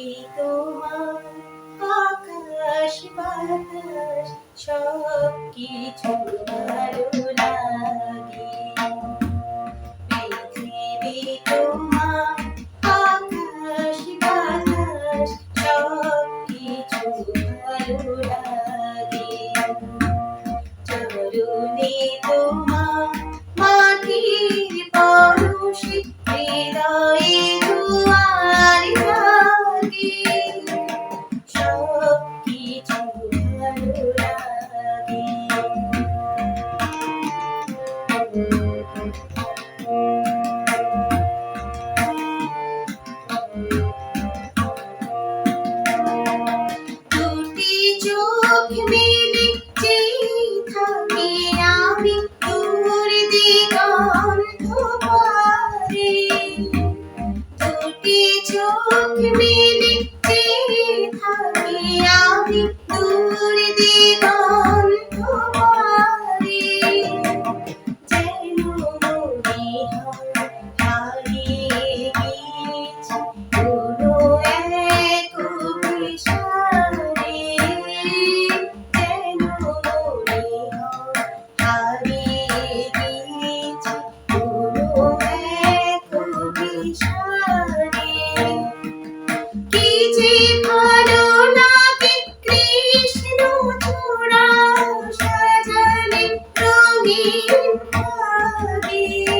তোমা তোমার আকাশ বাতাস সব কিছু ভালো লাগে পৃথিবী তোমার আকাশ বাতাস সব কিছু ভালো লাগে চরণে মাটির পরশি হৃদয় চোখ মেলে চেয়ে থাকি আমি তোর দিগন্ত পারে দুটি চোখ মেলে চেয়ে থাকি আমি you.